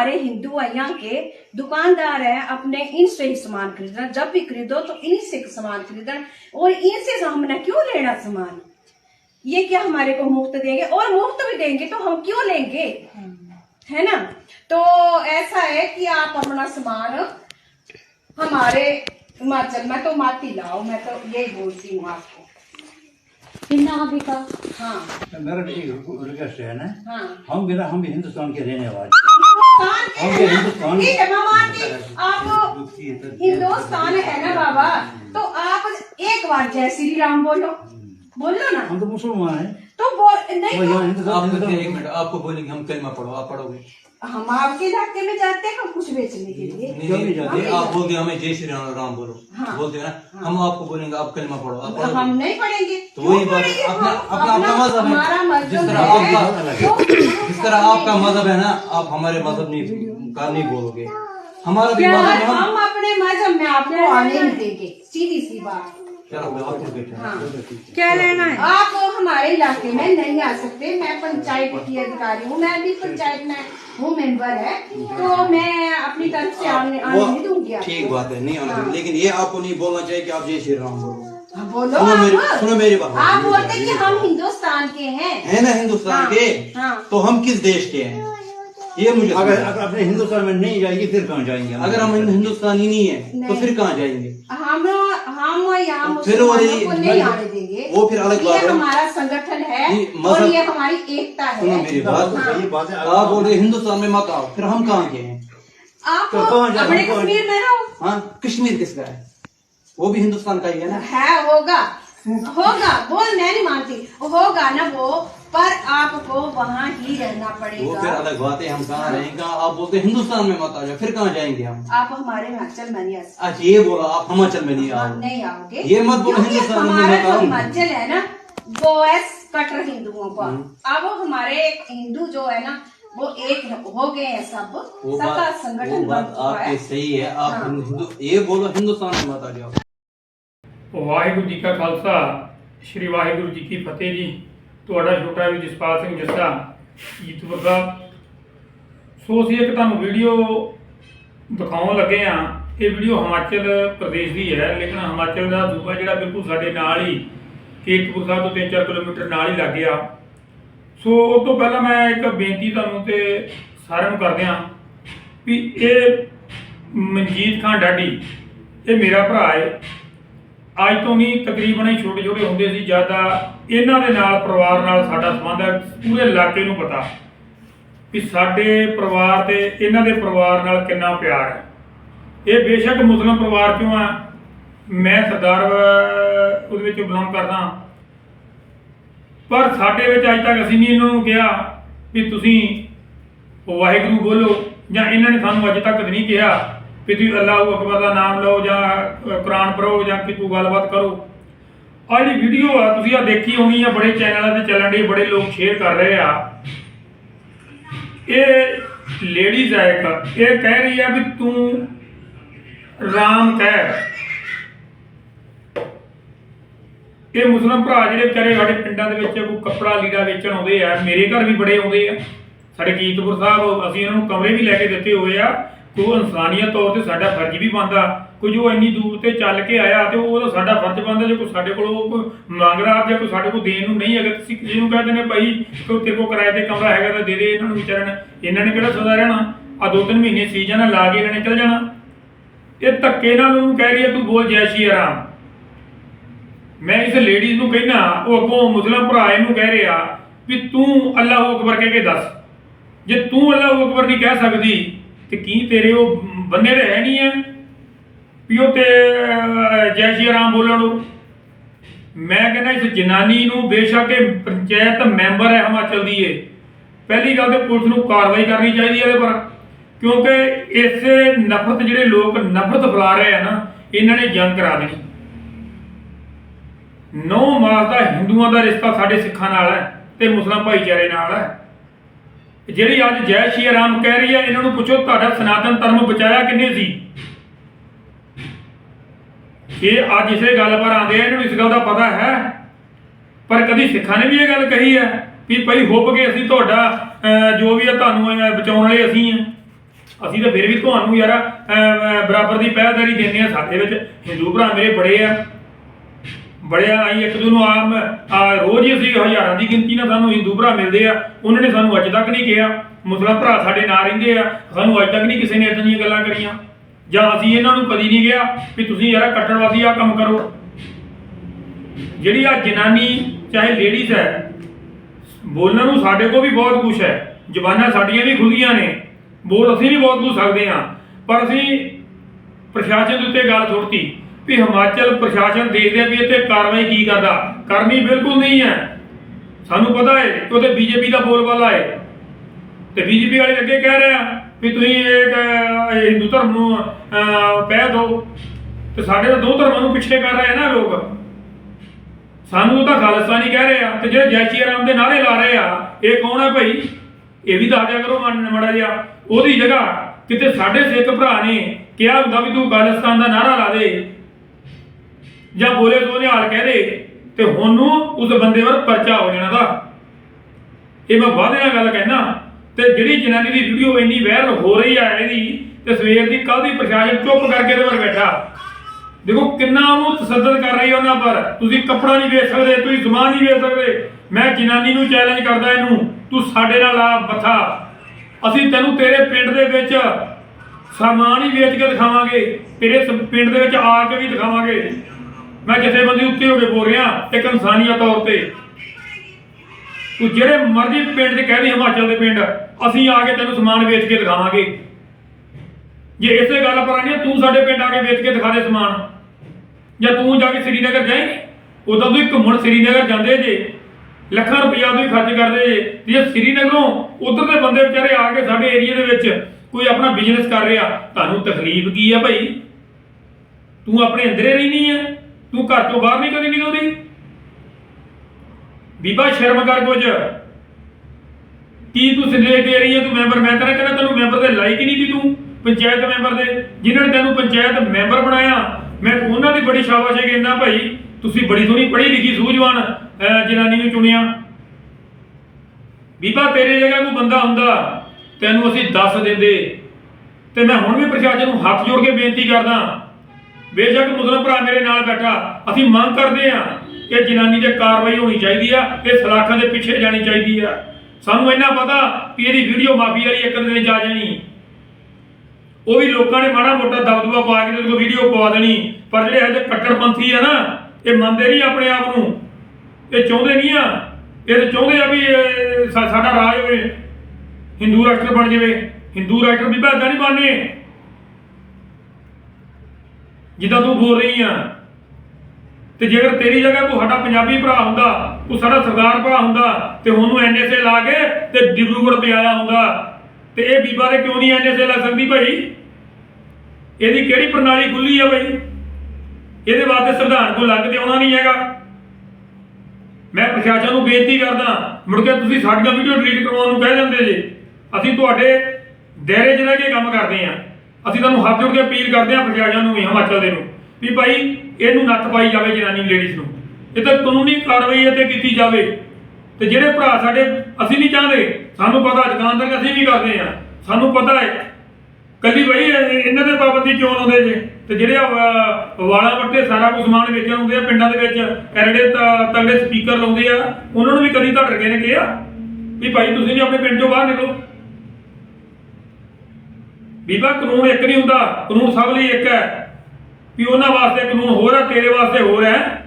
हमारे हिंदू यहाँ के दुकानदार है, अपने इनसे ही सामान खरीदना। जब भी खरीदो तो इन्हीं से सामान खरीदना। और इनसे हमने क्यों लेना सामान? ये क्या हमारे को मुफ़्त देंगे? और मुफ़्त भी देंगे तो हम क्यों लेंगे? है ना? तो ऐसा है कि आप अपना सामान हमारे हिमाचल में तो माती लाओ, मैं तो यही बोलती हूँ आपको। किन्ना बिका हाँ। मेरा रिक्वेस्ट है ना हाँ। हम बिना हम भी हिंदुस्तान के रहने वाले हिंदुस्तान के हम भी हिंदुस्तान ठीक है मैं आप हिंदुस्तान है ना बाबा? तो आप एक बार जय श्री राम बोलो। बोलो ना। हम तो मुसलमान हैं। तो बोल नहीं तो आप एक मिनट आपको बोलेंगे हम कलमा पढ़ो आप पढ़ोगे? हम आपके इलाके में जाते हैं हम कुछ बेचने के लिए। नहीं, क्यों नहीं नहीं, जाते? नहीं, आप बोलते हमें जय श्री राम राम बोलो। हाँ। बोलते हैं ना? हाँ, हम आपको बोलेंगे आप कलमा पढ़ो आप हम नहीं पढ़ेंगे। तो वही बात अपना अपना अपना मज़हब है। जिस तरह आपका जिस तरह आपका मज़हब है ना आप हमारे मज़हब नहीं का नहीं बोलोगे। हमारा भी मज़हब हम अपने मज़हब में आपको आने नहीं देंगे। सीधी सी बात। हाँ। क्या लेना है? आप हमारे इलाके में नहीं आ सकते। मैं पंचायत की अधिकारी हूँ मैं भी पंचायत में हूँ मेंबर है। तो मैं अपनी तरफ़ से आने आने नहीं दूँगी ठीक बात है नहीं आना लेकिन ये आपको नहीं बोलना चाहिए कि आप जय श्री राम बोलो। हाँ, बोलो सुनो मेरी सुनो मेरी बात। आप बोलते कि हम हिंदुस्तान के हैं। है ना हिंदुस्तान हाँ, के? हाँ। तो हम किस देश के हैं? ये मुझे अगर अपने हिंदुस्तान में नहीं जाएगी फिर कहाँ जाएँगे अगर हम हिंदुस्तानी नहीं है तो फिर कहाँ जाएँगे? हम हम यहाँ फिर वो मुसलमानों को नहीं आने देंगे। वो फिर अलग बात है। हमारा संगठन है और ये हमारी एकता है। मेरी बात हाँ। है आप बोल रहे हिंदुस्तान में मत आओ फिर हम कहाँ के हैं? आप तो? अपने कश्मीर में रहो। हाँ कश्मीर किसका है? वो भी हिंदुस्तान का ही है ना? है होगा। होगा वो मैं नहीं मानती। होगा ना वो पर आपको वहाँ ही रहना पड़ेगा। वो फिर अलग बात है हम कहाँ हाँ। रहेंगे? आप बोलते हिंदुस्तान में मत आ जाओ फिर कहाँ जाएँगे हम? आप हमारे हिमाचल में नहीं आज ये बोला आप हिमाचल में नहीं हाँ, आओ। नहीं आओगे। ये मत बोलो हिंदुस्तान में हिमाचल है ना वो है कटर हिंदुओं का। हम्म। अब हमारे हिंदू जो है ना वो एक हो गए हैं सब। सबका संगठन बन चुका है। सही है। आप हाँ। हिंदू ये बोलो हिंदुस्तान में मत आ जाओ। वाहेगुरु जी का खालसा श्री वाहेगुरु जी की फतेह जी। ਤੁਹਾਡਾ ਛੋਟਾ ਵੀ ਜਸਪਾਲ ਸਿੰਘ ਜੱਸਾ ਯੂਟਿਊਬਰ ਦਾ ਸੋ ਅਸੀਂ ਇੱਕ ਤੁਹਾਨੂੰ ਵੀਡੀਓ ਦਿਖਾਉਣ ਲੱਗੇ ਆ ਇਹ ਵੀਡੀਓ ਹਿਮਾਚਲ ਪ੍ਰਦੇਸ਼ ਦੀ ਹੈ, ਲੇਕਿਨ ਹਿਮਾਚਲ ਦਾ ਸੂਬਾ ਜਿਹੜਾ ਬਿਲਕੁਲ ਸਾਡੇ ਨਾਲ ਹੀ ਕੀਰਤਪੁਰ ਸਾਹਿਬ ਤੋਂ 3-4 ਕਿਲੋਮੀਟਰ ਨਾਲ ਹੀ ਲੱਗ ਗਿਆ। ਸੋ ਉਸ ਤੋਂ ਪਹਿਲਾਂ ਮੈਂ ਇੱਕ ਬੇਨਤੀ ਤੁਹਾਨੂੰ ਤੇ ਸਾਰਿਆਂ ਨੂੰ ਕਰਦੇ ਆ ਵੀ ਇਹ ਮਨਜੀਤ ਖਾਨ ਡਾਡੀ ਇਹ ਮੇਰਾ ਭਰਾ ਹੈ। ਅੱਜ ਤੋਂ ਨਹੀਂ, ਤਕਰੀਬਨ ਹੀ ਛੋਟੇ ਛੋਟੇ ਹੁੰਦੇ ਸੀ ਜ਼ਿਆਦਾ ਇਹਨਾਂ ਦੇ ਨਾਲ ਪਰਿਵਾਰ ਨਾਲ ਸਾਡਾ ਸੰਬੰਧ ਹੈ, ਪੂਰੇ ਇਲਾਕੇ ਨੂੰ ਪਤਾ ਵੀ ਸਾਡੇ ਪਰਿਵਾਰ ਤੇ ਇਹਨਾਂ ਦੇ ਪਰਿਵਾਰ ਨਾਲ ਕਿੰਨਾ ਪਿਆਰ ਹੈ। ਇਹ ਬੇਸ਼ੱਕ ਮੁਸਲਮਾਨ ਪਰਿਵਾਰ ਚੋਂ ਆ? ਮੈਂ ਸਰਦਾਰ ਉਹਦੇ ਵਿੱਚ ਬਿਲੋਂਗ ਕਰਦਾ ਪਰ ਸਾਡੇ ਵਿੱਚ ਅੱਜ ਤੱਕ ਅਸੀਂ ਨਹੀਂ ਇਹਨਾਂ ਨੂੰ ਕਿਹਾ ਵੀ ਤੁਸੀਂ ਵਾਹਿਗੁਰੂ ਬੋਲੋ, ਜਾਂ ਇਹਨਾਂ ਨੇ ਸਾਨੂੰ ਅੱਜ ਤੱਕ ਨਹੀਂ ਕਿਹਾ। ਵੀ ਤੁਸੀਂ ਅੱਲਾਹੁ ਅਕਬਰ ਦਾ ਨਾਮ ਲਓ ਜਾਂ ਅ, ਕੁਰਾਨ ਪੜ੍ਹੋ ਜਾਂ ਕਿ ਕੋਈ ਗੱਲਬਾਤ ਕਰੋ। ਆਹ ਜਿਹੜੀ ਵੀਡੀਓ ਆ ਤੁਸੀਂ ਆ ਦੇਖੀ ਹੋਣੀ ਆ ਬੜੇ ਚੈਨਲਾਂ ਤੇ ਚੱਲਣ ਦੀ ਬੜੇ ਲੋਕ ਸ਼ੇਅਰ ਕਰ ਰਹੇ ਆ। ਇਹ ਲੇਡੀਜ਼ ਆ ਇੱਕ ਇਹ ਕਹਿ ਰਹੀ ਆ ਵੀ ਤੂੰ ਰਾਮ ਕਹਿ। ਇਹ ਮੁਸਲਮਾਨ ਭਰਾ ਜਿਹੜੇ ਵਿਚਾਰੇ ਸਾਡੇ ਪਿੰਡਾਂ ਦੇ ਵਿੱਚ ਕੋਈ ਕੱਪੜਾ ਲੀੜਾ ਵੇਚਣ ਆਉਂਦੇ ਆ ਮੇਰੇ ਘਰ ਵੀ ਬੜੇ ਆਉਂਦੇ ਆ। ਸਾਡੇ ਕੀਰਤਪੁਰ ਸਾਹਿਬ ਅਸੀਂ ਇਹਨਾਂ ਨੂੰ ਕਮਰੇ ਵੀ ਲੈ ਕੇ ਦਿੱਤੇ ਹੋਏ ਆ। ਕੋਈ ਇਨਸਾਨੀਅਤ ਤੌਰ ਤੇ ਸਾਡਾ ਫਰਜ਼ ਵੀ ਬਣਦਾ। ਕੋਈ ਜੋ ਇੰਨੀ ਦੂਰ ਤੇ ਚੱਲ ਕੇ ਆਇਆ ਤੇ ਉਹ ਤਾਂ ਸਾਡਾ ਫਰਜ਼ ਬਣਦਾ, ਜੇ ਕੋਈ ਸਾਡੇ ਕੋਲ ਉਹ ਕੋਈ ਮੰਗਦਾ ਜਾਂ ਕੋਈ ਸਾਡੇ ਕੋਲ ਦੇਣ ਨੂੰ ਨਹੀਂ ਅਗਰ ਤੁਸੀਂ ਕਿਸੇ ਨੂੰ ਕਹਿੰਦੇ ਨੇ ਭਾਈ ਕੋਈ ਤੇਰੇ ਕੋਲ ਕਿਰਾਏ ਤੇ ਕਮਰਾ ਹੈਗਾ ਤਾਂ ਦੇ ਦੇ ਇਹਨਾਂ ਨੂੰ ਵਿਚਾਰਨ ਇਹਨਾਂ ਨੇ ਕਿਹੜਾ ਸਦਾ ਰਹਿਣਾ? ਆ ਦੋ ਤਿੰਨ ਮਹੀਨੇ ਸੀਜ਼ਨ ਆ, ਲਾ ਕੇ ਇਹਨਾਂ ਨੇ ਚਲ ਜਾਣਾ। ਇਹ ਧੱਕੇ ਨਾਲ ਉਹਨੂੰ ਕਹਿ ਰਹੀ ਹੈ, ਤੂੰ ਬੋਲ ਜੈਸ਼ੀ ਆਰਾਮ ਮੈਂ ਇਸ ਲੇਡੀਜ਼ ਨੂੰ ਕਹਿਣਾ ਉਹ ਅੱਗੋਂ ਮੁਸਲਮਾਨ ਭਰਾ ਇਹਨੂੰ ਕਹਿ ਰਿਹਾ ਵੀ ਤੂੰ ਅੱਲਾਹੁ ਅਕਬਰ ਕਹਿ ਕੇ ਦੱਸ। ਜੇ ਤੂੰ ਅੱਲਾਹੁ ਅਕਬਰ ਨਹੀਂ ਕਹਿ ਸਕਦੀ ਤੇ ਕੀ ਤੇਰੇ ਉਹ ਬੰਨੇ ਦੇ ਹੈ ਨਹੀਂ ਹੈ ਵੀ ਉਹ ਤੇ ਜੈ ਸ਼੍ਰੀ ਰਾਮ ਬੋਲਣ ਨੂੰ। ਮੈਂ ਕਹਿੰਦਾ ਇਸ ਜਨਾਨੀ ਨੂੰ ਬੇਸ਼ੱਕ ਇਹ ਪੰਚਾਇਤ ਮੈਂਬਰ ਹੈ ਹਿਮਾਚਲ ਦੀ ਇਹ। ਪਹਿਲੀ ਗੱਲ ਤੇ ਪੁਲਿਸ ਨੂੰ ਕਾਰਵਾਈ ਕਰਨੀ ਚਾਹੀਦੀ ਹੈ ਇਹਦੇ ਪਰ। ਕਿਉਂਕਿ ਇਸੇ ਨਫ਼ਰਤ ਜਿਹੜੇ ਲੋਕ ਨਫ਼ਰਤ ਫੈਲਾ ਰਹੇ ਆ ਨਾ, ਇਹਨਾਂ ਨੇ ਜੰਗ ਕਰਾ ਦੇਣੀ। ਨੌ ਮਾਸ ਦਾ ਹਿੰਦੂਆਂ ਦਾ ਰਿਸ਼ਤਾ ਸਾਡੇ ਸਿੱਖਾਂ ਨਾਲ ਹੈ ਤੇ ਮੁਸਲਮਾਨ ਭਾਈਚਾਰੇ ਨਾਲ ਹੈ। ਜਿਹੜੀ ਅੱਜ ਜੈ ਸ਼੍ਰੀ ਰਾਮ ਕਹਿ ਰਹੀ ਹੈ ਇਹਨਾਂ ਨੂੰ ਪੁੱਛੋ ਤੁਹਾਡਾ ਸਨਾਤਨ ਧਰਮ ਬਚਾਇਆ ਕਿੰਨੇ ਸੀ? ਇਹ ਅੱਜ ਇਸੇ ਗੱਲ ਪਰ ਆਉਂਦੇ ਆ ਇਹਨਾਂ ਨੂੰ ਇਸ ਗੱਲ ਦਾ ਪਤਾ ਹੈ। ਪਰ ਕਦੀ ਸਿੱਖਾਂ ਨੇ ਵੀ ਇਹ ਗੱਲ ਕਹੀ ਹੈ ਵੀ ਭਾਈ ਹੁੱਬ ਕੇ ਅਸੀਂ ਤੁਹਾਡਾ ਜੋ ਵੀ ਆ ਤੁਹਾਨੂੰ ਬਚਾਉਣ ਵਾਲੇ ਅਸੀਂ ਆ। ਅਸੀਂ ਤਾਂ ਫਿਰ ਵੀ ਤੁਹਾਨੂੰ ਯਾਰ ਅਹ, ਬਰਾਬਰ ਦੀ ਪਹਿਲਦਾਰੀ ਦਿੰਦੇ ਆ ਸਾਡੇ ਵਿੱਚ ਹਿੰਦੂ ਭਰਾ ਮੇਰੇ ਬੜੇ ਆ। ਬੜਿਆ ਆ ਅਸੀਂ ਇੱਕ ਦੂਜੇ ਨੂੰ ਆਮ ਆ, ਰੋਜ਼ ਹੀ ਅਸੀਂ ਹਜ਼ਾਰਾਂ ਦੀ ਗਿਣਤੀ ਨਾਲ ਸਾਨੂੰ ਹਿੰਦੂ ਭਰਾ ਮਿਲਦੇ ਆ। ਉਹਨਾਂ ਨੇ ਸਾਨੂੰ ਅੱਜ ਤੱਕ ਨਹੀਂ ਕਿਹਾ। ਮੁਸਲਮਾਨ ਭਰਾ ਸਾਡੇ ਨਾਲ ਰਹਿੰਦੇ ਆ। ਸਾਨੂੰ ਅੱਜ ਤੱਕ ਨਹੀਂ ਕਿਸੇ ਨੇ ਇਦਾਂ ਦੀਆਂ ਗੱਲਾਂ ਕਰੀਆਂ। ਜਾਂ ਅਸੀਂ ਇਹਨਾਂ ਨੂੰ ਕਦੀ ਨਹੀਂ ਕਿਹਾ ਵੀ ਤੁਸੀਂ ਯਾਰ ਕੱਟੜਵਾਦੀ ਆ ਕੰਮ ਕਰੋ। ਜਿਹੜੀ ਆ ਜਨਾਨੀ ਚਾਹੇ ਲੇਡੀਜ਼ ਹੈ ਬੋਲਣ ਨੂੰ ਸਾਡੇ ਕੋਲ ਵੀ ਬਹੁਤ ਕੁਝ ਹੈ। ਜ਼ਬਾਨਾਂ ਸਾਡੀਆਂ ਵੀ ਖੁੱਲੀਆਂ ਨੇ। ਬੋਲ ਅਸੀਂ ਵੀ ਬਹੁਤ ਕੁਝ ਸਕਦੇ ਹਾਂ। ਪਰ ਅਸੀਂ ਪ੍ਰਸ਼ਾਸਨ ਦੇ ਉੱਤੇ ਗੱਲ ਸੁੱਟਤੀ। ਵੀ ਹਿਮਾਚਲ ਪ੍ਰਸ਼ਾਸਨ ਦੇਖਦੇ ਆ ਵੀ ਇੱਥੇ ਕਾਰਵਾਈ ਕੀ ਕਰਦਾ। ਕਰਨੀ ਬਿਲਕੁਲ ਨਹੀਂ ਹੈ। ਸਾਨੂੰ ਪਤਾ ਹੈ ਕਿ ਉਹਦੇ ਬੀਜੇਪੀ ਦਾ ਬੋਲਬਾਲਾ ਹੈ। ਤੇ ਬੀਜੇਪੀ ਵਾਲੇ ਅੱਗੇ ਕਹਿ ਰਹੇ ਆ ਵੀ ਤੁਸੀਂ ਇਹ ਹਿੰਦੂ ਧਰਮ ਨੂੰ ਅਹ, ਦਿਓ। ਤੇ ਸਾਡੇ ਤਾਂ ਦੋ ਧਰਮਾਂ ਨੂੰ ਪਿੱਛੇ ਕਰ ਰਹੇ ਆ ਨਾ ਲੋਕ। ਸਾਨੂੰ ਤਾਂ ਖਾਲਿਸਤਾਨੀ ਕਹਿ ਰਹੇ। ਆ ਤੇ ਜਿਹੜੇ ਜੈ ਸ਼੍ਰੀ ਰਾਮ ਦੇ ਨਾਰੇ ਲਾ ਰਹੇ ਆ ਇਹ ਕੌਣ ਹੈ ਭਾਈ? ਇਹ ਵੀ ਦੱਸ ਦਿਆ ਕਰੋ ਮਨ ਮੜਾ ਜਿਹਾ। ਉਹਦੀ ਜਗ੍ਹਾ ਕਿਤੇ ਸਾਡੇ ਸਿੱਖ ਭਰਾ ਨੇ ਕਿਹਾ ਹੁੰਦਾ ਵੀ ਤੂੰ ਖਾਲਿਸਤਾਨ ਦਾ ਨਾਰਾ ਲਾ ਦੇ। ਜਾਂ ਬੋਲੇ ਤੋਂ ਨਿਹਾਲ ਕਹਿ ਦੇ, ਤੇ ਹੁਣ ਨੂੰ ਉਸ ਬੰਦੇ ਵਰ ਪਰਚਾ ਹੋ ਜਾਣਾ ਦਾ। ਇਹ ਮੈਂ ਵਾਅਦੇ ਨਾਲ ਗੱਲ ਕਹਿਣਾ, ਤੇ ਜਿਹੜੀ ਜਨਾਨੀ ਦੀ ਵੀਡੀਓ ਇੰਨੀ ਵਾਇਰਲ ਹੋ ਰਹੀ ਆ ਇਹਦੀ, ਤੇ ਸਵੇਰ ਦੀ ਕੱਲ ਦੀ ਪ੍ਰਸ਼ਾਸਨ ਚੁੱਪ ਕਰਕੇ ਇਹਦੇ ਪਰ ਬੈਠਾ। ਦੇਖੋ ਕਿੰਨਾ ਉਹਨੂੰ ਤਸੱਦਦ ਕਰ ਰਹੀ ਉਹਨਾਂ ਪਰ। ਤੁਸੀਂ ਕੱਪੜਾ ਨਹੀਂ ਵੇਚ ਸਕਦੇ, ਤੁਸੀਂ ਸਮਾਨ ਨਹੀਂ ਵੇਚ ਸਕਦੇ। ਮੈਂ ਜਨਾਨੀ ਨੂੰ ਚੈਲੰਜ ਕਰਦਾ ਇਹਨੂੰ, ਤੂੰ ਸਾਡੇ ਨਾਲ ਆ, ਬੱਥਾ। ਅਸੀਂ ਤੈਨੂੰ ਤੇਰੇ ਪਿੰਡ ਦੇ ਵਿੱਚ ਸਮਾਨ ਹੀ ਵੇਚ ਕੇ ਦਿਖਾਵਾਂਗੇ। ਤੇਰੇ ਪਿੰਡ ਦੇ ਵਿੱਚ ਆ ਕੇ ਵੀ ਦਿਖਾਵਾਂਗੇ। ਮੈਂ ਜਥੇਬੰਦੀ ਉੱਤੇ ਹੋ ਕੇ ਬੋਲ ਰਿਹਾ, ਇੱਕ ਇਨਸਾਨੀਅਤ ਤੌਰ ਤੇ। ਤੂੰ ਜਿਹੜੇ ਮਰਜ਼ੀ ਪਿੰਡ 'ਚ ਕਹਿ ਦੇ ਹਿਮਾਚਲ ਦੇ ਪਿੰਡ, ਅਸੀਂ ਆ ਕੇ ਤੈਨੂੰ ਸਮਾਨ ਵੇਚ ਕੇ ਦਿਖਾਵਾਂਗੇ। ਜੇ ਇਸੇ ਗੱਲ ਪਰ ਆਣੀ ਤੂੰ ਸਾਡੇ ਪਿੰਡ ਆ ਕੇ ਵੇਚ ਕੇ ਦਿਖਾ ਦੇ ਸਮਾਨ। ਜਾਂ ਤੂੰ ਜਾ ਕੇ ਸ੍ਰੀਨਗਰ ਜਾਏਂਗੇ ਉਦੋਂ ਤੁਸੀਂ ਘੁੰਮਣ ਸ੍ਰੀਨਗਰ ਜਾਂਦੇ ਜੇ। ਲੱਖਾਂ ਰੁਪਇਆ ਤੁਸੀਂ ਖਰਚ ਕਰਦੇ ਜੇ। ਜੇ ਸ੍ਰੀਨਗਰੋਂ ਉਧਰ ਦੇ ਬੰਦੇ ਵਿਚਾਰੇ ਆ ਕੇ ਸਾਡੇ ਏਰੀਆ ਦੇ ਵਿੱਚ ਕੋਈ ਆਪਣਾ ਬਿਜ਼ਨਸ ਕਰ ਰਿਹਾ, ਤੁਹਾਨੂੰ ਤਕਲੀਫ ਕੀ ਆ ਭਾਈ? ਤੂੰ ਆਪਣੇ ਅੰਦਰੇ ਰਹਿਣੀ ਹੈ ਤੂੰ ਘਰ ਤੋਂ ਬਾਹਰ ਨਹੀਂ ਕਦੀ ਨਿਕਲਦੀ? ਬੀਬਾ, ਸ਼ਰਮ ਕਰ ਕੁਝ। ਕੀ ਤੂੰ ਸੰਦੇਸ਼ ਦੇ ਰਹੀ ਹੈ ਤੂੰ ਮੈਂਬਰ? ਮੈਂ ਤਾਂ ਕਹਿੰਦਾ ਤੈਨੂੰ ਮੈਂਬਰ ਦੇ ਲਾਇਕ ਹੀ ਨਹੀਂ ਸੀ ਤੂੰ, ਪੰਚਾਇਤ ਮੈਂਬਰ ਦੇ, ਜਿਨ੍ਹਾਂ ਨੇ ਤੈਨੂੰ ਪੰਚਾਇਤ ਮੈਂਬਰ ਬਣਾਇਆ। ਮੈਂ ਉਹਨਾਂ ਦੀ ਬੜੀ ਸ਼ਾਬਾਸ਼ ਕਹਿੰਦਾ ਭਾਈ, ਤੁਸੀਂ ਬੜੀ ਸੋਹਣੀ ਪੜ੍ਹੀ ਲਿਖੀ, ਸੂਝਵਾਨ ਜਨਾਨੀ ਨੂੰ ਚੁਣਿਆ। ਬੀਬਾ, ਤੇਰੇ ਜਗ੍ਹਾ ਕੋਈ ਬੰਦਾ ਹੁੰਦਾ, ਤੈਨੂੰ ਅਸੀਂ ਦੱਸ ਦਿੰਦੇ। ਤੇ ਮੈਂ ਹੁਣ ਵੀ ਪ੍ਰਸ਼ਾਸਨ ਨੂੰ ਹੱਥ ਜੋੜ ਕੇ ਬੇਨਤੀ ਕਰਦਾ। ਬੇਸ਼ੱਕ ਮੁਸਲਮ ਭਰਾ ਮੇਰੇ ਨਾਲ ਬੈਠਾ, ਅਸੀਂ ਮੰਗ ਕਰਦੇ ਆ ਕਿ ਜਨਾਨੀ ਤੇ ਕਾਰਵਾਈ ਹੋਣੀ ਚਾਹੀਦੀ ਆ, ਇਹ ਸਲਾਖਾਂ ਦੇ ਪਿੱਛੇ ਜਾਣੀ ਚਾਹੀਦੀ ਆ। ਸਾਨੂੰ ਇੰਨਾ ਪਤਾ ਕਿ ਇਹਦੀ ਵੀਡੀਓ ਮਾਫੀ ਵਾਲੀ ਇੱਕ ਦਿਨ ਜਾ ਜਾਣੀ। ਉਹ ਵੀ ਲੋਕਾਂ ਨੇ ਮਾੜਾ ਮੋਟਾ ਦਬਦਬਾ ਪਾ ਕੇ ਤੇ ਵੀਡੀਓ ਪਵਾ ਦੇਣੀ। ਪਰ ਜਿਹੜੇ ਇਹਦੇ ਕੱਟੜਪੰਥੀ ਆ ਨਾ, ਇਹ ਮੰਨਦੇ ਨਹੀਂ ਆਪਣੇ ਆਪ ਨੂੰ। ਇਹ ਚਾਹੁੰਦੇ ਨਹੀਂ ਆ। ਇਹ ਤਾਂ ਚਾਹੁੰਦੇ ਆ ਵੀ ਸਾਡਾ ਰਾਜ ਹੋਵੇ। ਹਿੰਦੂ ਰਾਸ਼ਟਰ ਬਣ ਜਾਵੇ। ਹਿੰਦੂ ਰਾਸ਼ਟਰ ਵੀ ਇਦਾਂ ਨਹੀਂ ਬਣਨੇ। ਜਿੱਦਾਂ ਤੂੰ ਬੋਲ ਰਹੀ ਆ। ਤੇ ਜੇਕਰ ਤੇਰੀ ਜਗ੍ਹਾ ਕੋਈ ਸਾਡਾ ਪੰਜਾਬੀ ਭਰਾ ਹੁੰਦਾ, ਕੋਈ ਸਾਡਾ ਸਰਦਾਰ ਭਰਾ ਹੁੰਦਾ, ਤੇ ਹੁਣ ਨੂੰ ਐਨਐਸਏ ਲਾ ਕੇ ਤੇ ਡਿਬਰੂਗੜ੍ਹ ਪਿਆਇਆ ਹੁੰਦਾ, ਤੇ ਇਹ ਬੀਬਾ ਦੇ ਕਿਉਂ ਨਹੀਂ ਐਨਐਸਏ ਲਾ ਸਕਦੀ ਭਾਈ? ਇਹਦੀ ਕਿਹੜੀ ਪ੍ਰਣਾਲੀ ਖੁੱਲੀ ਆ ਭਾਈ? ਇਹਦੇ ਵਾਸਤੇ ਸੰਵਿਧਾਨ ਕੋ ਲੱਗ ਤੇ ਆਉਣਾ ਨਹੀਂ ਹੈਗਾ। ਮੈਂ ਪ੍ਰਸ਼ਾਸਨ ਨੂੰ ਬੇਨਤੀ ਕਰਦਾ, ਮੁੜ ਕੇ ਤੁਸੀਂ ਸਾਡੀਆਂ ਵੀਡੀਓ ਡਿਲੀਟ ਕਰਵਾਉਣ ਨੂੰ ਕਹਿ ਜਾਂਦੇ ਜੇ। ਅਸੀਂ ਤੁਹਾਡੇ ਦਾਇਰੇ 'ਚ ਰਹਿ ਕੇ ਕੰਮ ਕਰਦੇ ਆਂ ਅਸੀਂ ਤੁਹਾਨੂੰ ਹੱਥ ਜੋੜ ਕੇ ਅਪੀਲ ਕਰਦੇ ਹਾਂ ਪ੍ਰਸ਼ਾਸਨ ਨੂੰ ਵੀ, ਹਿਮਾਚਲ ਦੇ ਨੂੰ, ਵੀ ਭਾਈ ਇਹਨੂੰ ਨੱਥ ਪਾਈ ਜਾਵੇ ਜਨਾਨੀ ਲੇਡੀਜ਼ ਨੂੰ। ਇਹ ਤਾਂ ਕਾਨੂੰਨੀ ਕਾਰਵਾਈ ਇੱਥੇ ਕੀਤੀ ਜਾਵੇ। ਤੇ ਜਿਹੜੇ ਭਰਾ ਸਾਡੇ, ਅਸੀਂ ਨਹੀਂ ਚਾਹਦੇ। ਸਾਨੂੰ ਪਤਾ ਦੁਕਾਨਦਾਰ ਅਸੀਂ ਵੀ ਕਰਦੇ ਆਂ ਸਾਨੂੰ ਪਤਾ ਹੈ। ਕੱਲੀ ਬਈ ਇਹਨਾਂ ਦੇ ਪਾਬੰਦੀ ਕਿਉਂ ਲਾਉਂਦੇ ਜੇ। ਤੇ ਜਿਹੜੇ ਵਾਲਾ ਵੱਟੇ ਸਾਰਾ ਕੁਝ ਸਮਾਨ ਵੇਚਣ ਆਉਂਦੇ ਆ, ਪਿੰਡਾਂ ਦੇ ਵਿੱਚ ਐਰੜੇ ਤਗੜੇ ਸਪੀਕਰ ਲਾਉਂਦੇ ਆ, ਉਹਨਾਂ ਨੂੰ ਵੀ ਕਦੀ ਧੜ ਗਏ ਨੇ ਕਿਹਾ? ਵੀ ਭਾਈ ਤੁਸੀਂ ਵੀ ਆਪਣੇ ਪਿੰਡ ਚੋਂ ਬਾਹਰ ਨਿਕਲੋ। ਬੀਬਾ, ਕਾਨੂੰਨ ਇੱਕ ਨਹੀਂ ਹੁੰਦਾ, ਕਾਨੂੰਨ ਸਭ ਲਈ ਇੱਕ ਹੈ। ਵੀ ਉਹਨਾਂ ਵਾਸਤੇ ਕਾਨੂੰਨ ਹੋਰ ਹੈ, ਤੇਰੇ ਵਾਸਤੇ ਹੋਰ ਹੈ।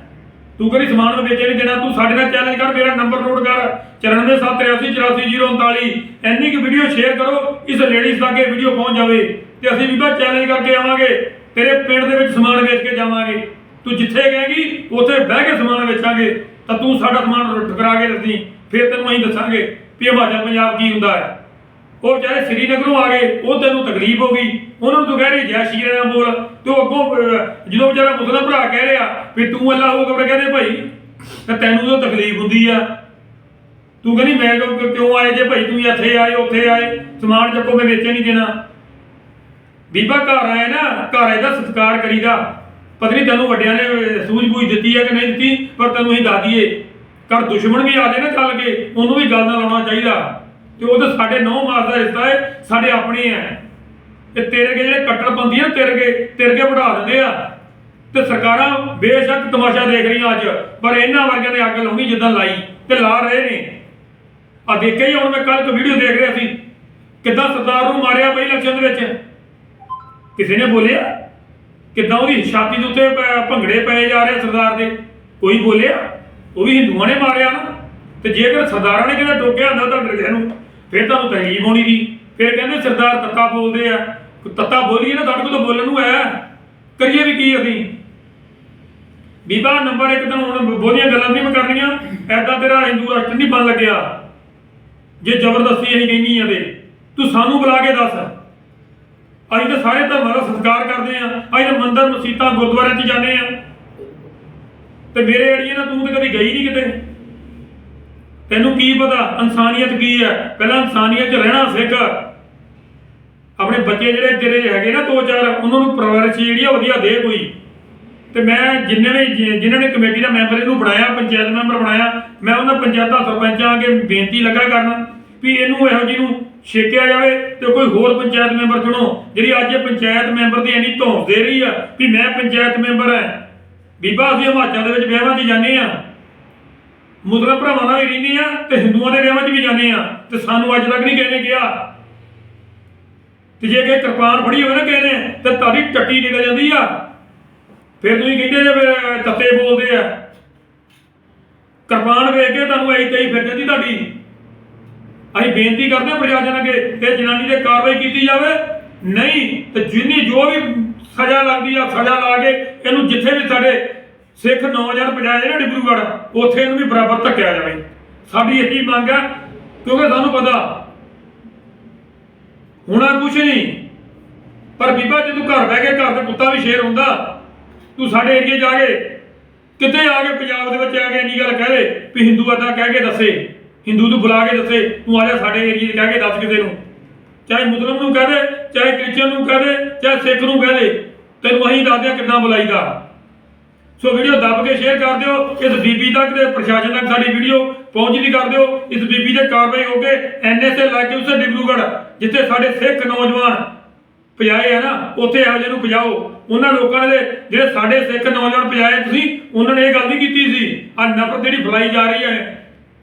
ਤੂੰ ਕਦੀ ਸਮਾਨ ਨੂੰ ਵੇਚੇ ਨਹੀਂ ਦੇਣਾ, ਤੂੰ ਸਾਡੇ ਨਾਲ ਚੈਲੰਜ ਕਰ, ਮੇਰਾ ਨੰਬਰ ਨੋਟ ਕਰ। 9473844039 ਇੰਨੀ ਕਿ ਵੀਡੀਓ ਸ਼ੇਅਰ ਕਰੋ, ਇਸ ਲੇਡੀਜ਼ ਤੱਕ ਇਹ ਵੀਡੀਓ ਪਹੁੰਚ ਜਾਵੇ। ਤੇ ਅਸੀਂ ਬੀਬਾ ਬਾ ਚੈਲੰਜ ਕਰਕੇ ਆਵਾਂਗੇ। ਤੇਰੇ ਪਿੰਡ ਦੇ ਵਿੱਚ ਸਮਾਨ ਵੇਚ ਕੇ ਜਾਵਾਂਗੇ। ਤੂੰ ਜਿੱਥੇ ਗਏਗੀ ਉੱਥੇ ਬਹਿ ਕੇ ਸਮਾਨ ਵੇਚਾਂਗੇ। ਤਾਂ ਤੂੰ ਸਾਡਾ ਸਮਾਨ ਠੁਕਰਾ ਕੇ ਦੱਸੀ ਫਿਰ ਤੈਨੂੰ ਅਸੀਂ ਦੱਸਾਂਗੇ ਵੀ ਹਿਮਾਚਲ ਪੰਜਾਬ ਕੀ ਹੁੰਦਾ ਹੈ। ਉਹ ਵਿਚਾਰੇ ਸ੍ਰੀਨਗਰੋਂ ਆ ਗਏ, ਉਹ ਤੈਨੂੰ ਤਕਲੀਫ ਹੋ ਗਈ। ਉਹਨਾਂ ਨੂੰ ਤੂੰ ਕਹਿ ਰਹੀ, ਜੈ ਸ਼ੀਰੇ ਰਾਮ ਬੋਲ। ਤੇ ਉਹ ਅੱਗੋਂ ਜਦੋਂ ਵਿਚਾਰਾ ਮੁਸਲਮ ਭਰਾ ਕਹਿ ਰਿਹਾ ਵੀ ਤੂੰ ਅੱਲਾਹ ਅਕਬਰ ਕਹਿੰਦੇ, ਭਾਈ, ਤਾਂ ਤੈਨੂੰ ਉਹ ਤਕਲੀਫ ਹੁੰਦੀ ਆ। ਤੂੰ ਕਹਿੰਦੀ, ਮੈਂ ਕਿਉਂ ਆਏ ਜੇ ਭਾਈ, ਤੂੰ ਇੱਥੇ ਆਏ, ਉੱਥੇ ਆਏ। ਸਮਾਨ ਚੱਕੋ, ਮੈਂ ਵੇਚੇ ਨਹੀਂ ਦੇਣਾ। ਬੀਬਾ ਘਰ ਆਏ ਨਾ, ਘਰ ਇਹਦਾ ਸਤਿਕਾਰ ਕਰੀਦਾ। ਪਤਾ ਨਹੀਂ ਤੈਨੂੰ ਵੱਡਿਆਂ ਨੇ ਸੂਝ-ਬੂਝ ਦਿੱਤੀ ਹੈ ਕਿ ਨਹੀਂ ਦਿੱਤੀ, ਪਰ ਤੈਨੂੰ ਅਸੀਂ ਦਾਦੀਏ ਦਈਏ। ਘਰ ਦੁਸ਼ਮਣ ਵੀ ਆ ਜਾਏ ਨਾ ਚੱਲ ਕੇ, ਉਹਨੂੰ ਵੀ ਗੱਲ ਨਾਲ ਲਾਉਣਾ ਚਾਹੀਦਾ। ਤੇ ਉਹ ਤਾਂ ਸਾਡੇ ਨੌ ਮਾਸ ਦਾ ਹਿੱਸਾ ਹੈ, ਸਾਡੇ ਆਪਣੇ ਹੈ। ਇਹ ਤੇਰੇ ਕੇ ਜਿਹੜੇ ਕੱਟੜਪੰਥੀ ਆ, ਤੇਰੇ ਕੇ ਤੇਰੇ ਕੇ ਵਧਾ ਦਿੰਦੇ ਆ। ਤੇ ਸਰਕਾਰਾਂ ਬੇਸ਼ੱਕ ਤਮਾਸ਼ਾ ਦੇਖ ਰਹੀਆਂ ਅੱਜ, ਪਰ ਇਹਨਾਂ ਵਰਗਿਆਂ ਨੇ ਅੱਗ ਲਾਉਣੀ ਜਿੱਦਾਂ ਲਾਈ ਤੇ ਲਾ ਰਹੇ ਨੇ। ਆ ਦੇਖਿਆ ਹੀ ਹੁਣ, ਮੈਂ ਕੱਲ ਇੱਕ ਵੀਡੀਓ ਦੇਖ ਰਿਹਾ ਸੀ, ਕਿੱਦਾਂ ਸਰਦਾਰ ਨੂੰ ਮਾਰਿਆ ਬਈ ਇਲੈਕਸ਼ਨ ਦੇ ਵਿੱਚ। ਕਿਸੇ ਨੇ ਬੋਲਿਆ? ਕਿੱਦਾਂ ਉਹਦੀ ਛਾਤੀ ਦੇ ਉੱਤੇ ਭੰਗੜੇ ਪਏ ਜਾ ਰਹੇ ਸਰਦਾਰ ਦੇ? ਕੋਈ ਬੋਲਿਆ? ਉਹ ਵੀ ਹਿੰਦੂਆਂ ਨੇ ਮਾਰਿਆ ਨਾ। ਤੇ ਜੇਕਰ ਸਰਦਾਰਾਂ ਨੇ ਕਿਤੇ ਟੋਕਿਆ ਹੁੰਦਾ ਤਾਂ ਡਰਦਿਆਂ ਨੂੰ ਫਿਰ ਤੁਹਾਨੂੰ ਤਕਲੀਫ ਹੋਣੀ ਦੀ ਫਿਰ ਕਹਿੰਦੇ ਸਰਦਾਰ ਤੱਤਾ ਬੋਲਦੇ ਆ। ਤੱਤਾ ਬੋਲੀਏ ਨਾ, ਤੁਹਾਡੇ ਕੋਲ ਤਾਂ ਬੋਲਣ ਨੂੰ ਆਇਆ ਕਰੀਏ ਵੀ ਕੀ ਅਸੀਂ? ਬੀਬਾ ਨੰਬਰ ਇੱਕ ਦਿਨ ਹੁਣ ਬਹੁਤੀਆਂ ਗੱਲਾਂ ਨਹੀਂ ਮੈਂ ਕਰਨੀਆਂ। ਐਦਾਂ ਤੇਰਾ ਹਿੰਦੂ ਰਾਸ਼ਟਰ ਨਹੀਂ ਬਣ ਲੱਗਿਆ। ਜੇ ਜ਼ਬਰਦਸਤੀ ਅਸੀਂ ਕਹਿੰਨੀ ਆ ਤੇ। ਤੂੰ ਸਾਨੂੰ ਬੁਲਾ ਕੇ ਦੱਸ। ਅਸੀਂ ਤਾਂ ਸਾਰੇ ਧਰਮਾਂ ਦਾ ਸਤਿਕਾਰ ਕਰਦੇ ਆ। ਅਸੀਂ ਤਾਂ ਮੰਦਰ ਮਸੀਤਾਂ ਗੁਰਦੁਆਰਿਆਂ 'ਚ ਜਾਂਦੇ ਆ। ਤੇ ਮੇਰੇ ਅੜੀਏ ਨਾ ਤੂੰ ਤਾਂ ਕਦੀ ਗਈ ਨਹੀਂ ਕਿਤੇ। ਤੈਨੂੰ ਕੀ ਪਤਾ ਇਨਸਾਨੀਅਤ ਕੀ ਹੈ? ਪਹਿਲਾਂ ਇਨਸਾਨੀਅਤ 'ਚ ਰਹਿਣਾ ਸਿੱਖ। ਆਪਣੇ ਬੱਚੇ ਜਿਹੜੇ ਤੇਰੇ ਹੈਗੇ ਨਾ ਦੋ ਚਾਰ, ਉਹਨਾਂ ਨੂੰ ਪਰਵਰਿਸ਼ ਜਿਹੜੀ ਆ ਵਧੀਆ ਦੇ ਕੋਈ। ਤੇ ਮੈਂ ਜਿੰਨੇ ਵੀ ਜਿ- ਜਿਨ੍ਹਾਂ ਨੇ ਕਮੇਟੀ ਦਾ ਮੈਂਬਰ ਇਹਨੂੰ ਬਣਾਇਆ, ਪੰਚਾਇਤ ਮੈਂਬਰ ਬਣਾਇਆ, ਮੈਂ ਉਹਨਾਂ ਪੰਚਾਇਤਾਂ ਸਰਪੰਚਾਂ ਅੱਗੇ ਬੇਨਤੀ ਲੱਗਾ ਕਰਨ ਵੀ ਇਹਨੂੰ ਇਹੋ ਜਿਹੀ ਨੂੰ ਛੇਕਿਆ ਜਾਵੇ ਤੇ ਕੋਈ ਹੋਰ ਪੰਚਾਇਤ ਮੈਂਬਰ ਚੁਣੋ, ਜਿਹੜੀ ਅੱਜ ਇਹ ਪੰਚਾਇਤ ਮੈਂਬਰ ਦੀ ਇੰਨੀ ਧੌਂਸ ਦੇ ਰਹੀ ਆ ਵੀ ਮੈਂ ਪੰਚਾਇਤ ਮੈਂਬਰ ਹਾਂ। ਬੀਬਾ, ਅਸੀਂ ਹਿਮਾਚਲ ਦੇ ਵਿੱਚ ਵਿਆਹਾਂ 'ਚ ਜਾਂਦੇ ਆ ਮੁਸਲਿਮ ਭਰਾਵਾਂ ਨਾਲ ਵੀ ਰਹਿੰਦੇ ਆ ਤੇ ਹਿੰਦੂਆਂ ਦੇ ਵਿਆਹਾਂ 'ਚ ਵੀ ਜਾਂਦੇ ਆ ਤੇ ਸਾਨੂੰ ਅੱਜ ਤੱਕ ਨਹੀਂ ਕਿਸੇ ਨੇ ਕਿਹਾ। ਤੇ ਜੇ ਕਿ ਕਿਰਪਾਨ ਫੜੀ ਹੋਵੇ ਨਾ ਕਿਸੇ ਨੇ, ਤੇ ਤੁਹਾਡੀ ਟੱਟੀ ਨਿਕਲ ਜਾਂਦੀ ਆ। ਫਿਰ ਤੁਸੀਂ ਕਹਿੰਦੇ ਜੇ ਫਿਰ ਤੱਤੇ ਬੋਲਦੇ ਆ। ਕਿਰਪਾਨ ਵੇਖ ਕੇ ਤੁਹਾਨੂੰ ਐਂ ਤੇਈ ਫਿਰ ਜਾਂਦੀ ਤੁਹਾਡੀ। ਅਸੀਂ ਬੇਨਤੀ ਕਰਦੇ ਹਾਂ ਪ੍ਰਸ਼ਾਸਨ ਅੱਗੇ ਤੇ ਜਨਾਨੀ ਤੇ ਕਾਰਵਾਈ ਕੀਤੀ ਜਾਵੇ। ਨਹੀਂ, ਤੇ ਜਿੰਨੀ ਜੋ ਵੀ ਸਜ਼ਾ ਲੱਗਦੀ ਆ, ਸਜ਼ਾ ਲਾ ਕੇ ਇਹਨੂੰ ਜਿੱਥੇ ਵੀ ਸਾਡੇ ਸਿੱਖ ਨੌਜਵਾਨ ਪਜਾਏ ਨਾ ਡਿਬਰੂਗੜ੍ਹ ਉੱਥੇ ਇਹਨੂੰ ਵੀ ਬਰਾਬਰ ਧੱਕਿਆ ਜਾਵੇ। ਸਾਡੀ ਇਹੀ ਮੰਗ ਹੈ ਕਿਉਂਕਿ ਸਾਨੂੰ ਪਤਾ, ਹੁਣਾ ਕੁਛ ਨਹੀਂ, ਪਰ ਬੀਬਾ ਜੇ ਤੂੰ ਘਰ ਬਹਿ ਕੇ ਘਰ ਦੇ ਕੁੱਤਾ ਵੀ ਸ਼ੇਰ ਹੁੰਦਾ, ਤੂੰ ਸਾਡੇ ਏਰੀਏ ਜਾ ਕੇ ਕਿਤੇ ਆ ਕੇ ਪੰਜਾਬ ਦੇ ਵਿੱਚ ਆ ਕੇ ਇੰਨੀ ਗੱਲ ਕਹਿ ਦੇ, ਵੀ ਹਿੰਦੂ ਏਦਾਂ ਕਹਿ ਕੇ ਦੱਸੇ, ਹਿੰਦੂ ਨੂੰ ਬੁਲਾ ਕੇ ਦੱਸੇ, ਤੂੰ ਆ ਜਾ ਸਾਡੇ ਏਰੀਏ 'ਚ ਕਹਿ ਕੇ ਦੱਸ ਕਿਸੇ ਨੂੰ। ਚਾਹੇ ਮੁਸਲਮਾਨ ਨੂੰ ਕਹਿ ਦੇ, ਚਾਹੇ ਕ੍ਰਿਸਚੀਅਨ ਨੂੰ ਕਹਿ ਦੇ, ਚਾਹੇ ਸਿੱਖ ਨੂੰ ਕਹਿ ਦੇ, ਤੈਨੂੰ ਅਸੀਂ ਦੱਸਦੇ ਹਾਂ ਕਿੰਨਾ ਬੁਲਾਈਦਾ। ਸੋ ਵੀਡੀਓ ਦੱਬ ਕੇ ਸ਼ੇਅਰ ਕਰ ਦਿਓ, ਇਸ ਬੀਬੀ ਤੱਕ ਤੇ ਪ੍ਰਸ਼ਾਸਨ ਤੱਕ ਸਾਡੀ ਵੀਡੀਓ ਪਹੁੰਚਦੀ ਕਰ ਦਿਓ। ਇਸ ਬੀਬੀ ਤੇ ਕਾਰਵਾਈ ਹੋ ਕੇ ਐਨਐਸਏ ਲੱਗੇ ਉਸੇ ਡਿਬਰੂਗੜ੍ਹ, ਜਿੱਥੇ ਸਾਡੇ ਸਿੱਖ ਨੌਜਵਾਨ ਪਜਾਏ ਆ ਨਾ, ਉੱਥੇ ਇਹੋ ਜਿਹੇ ਨੂੰ ਪਜਾਓ ਉਹਨਾਂ ਲੋਕਾਂ ਦੇ ਜਿਹੜੇ ਸਾਡੇ ਸਿੱਖ ਨੌਜਵਾਨ ਪਜਾਏ ਤੁਸੀਂ, ਉਹਨਾਂ ਨੇ ਇਹ ਗੱਲ ਨਹੀਂ ਕੀਤੀ ਸੀ। ਆ ਨਫ਼ਰਤ ਜਿਹੜੀ ਫੈਲਾਈ ਜਾ ਰਹੀ ਹੈ,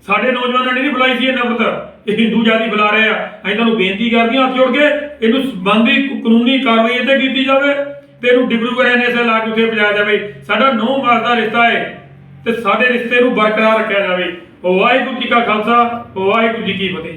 ਸਾਡੇ ਨੌਜਵਾਨਾਂ ਨੇ ਨਹੀਂ ਫੈਲਾਈ ਸੀ ਇਹ ਨਫ਼ਰਤ। ਇਹ ਹਿੰਦੂ ਜਾਤੀ ਫੈਲਾ ਰਹੇ ਆ। ਅਸੀਂ ਤੁਹਾਨੂੰ ਬੇਨਤੀ ਕਰਦੇ ਹਾਂ ਹੱਥ ਜੋੜ ਕੇ, ਇਹਨੂੰ ਸੰਬੰਧੀ ਕਾਨੂੰਨੀ ਕਾਰਵਾਈ ਇਹ ਤੇ ਕੀਤੀ ਜਾਵੇ। ਤੇ ਇਹਨੂੰ ਡਿਬਰੂਗੜ੍ਹ ਐਨਐਸਏ ਲਾ ਕੇ ਉੱਥੇ ਪਜਾਇਆ ਜਾਵੇ। ਸਾਡਾ ਨੌ ਮਾਸ ਦਾ ਰਿਸ਼ਤਾ ਹੈ ਤੇ ਸਾਡੇ ਰਿਸ਼ਤੇ ਨੂੰ ਬਰਕਰਾਰ ਰੱਖਿਆ ਜਾਵੇ। ਵਾਹਿਗੁਰੂ ਜੀ ਕਾ ਖਾਲਸਾ, ਵਾਹਿਗੁਰੂ ਜੀ ਕੀ ਫਤਿਹ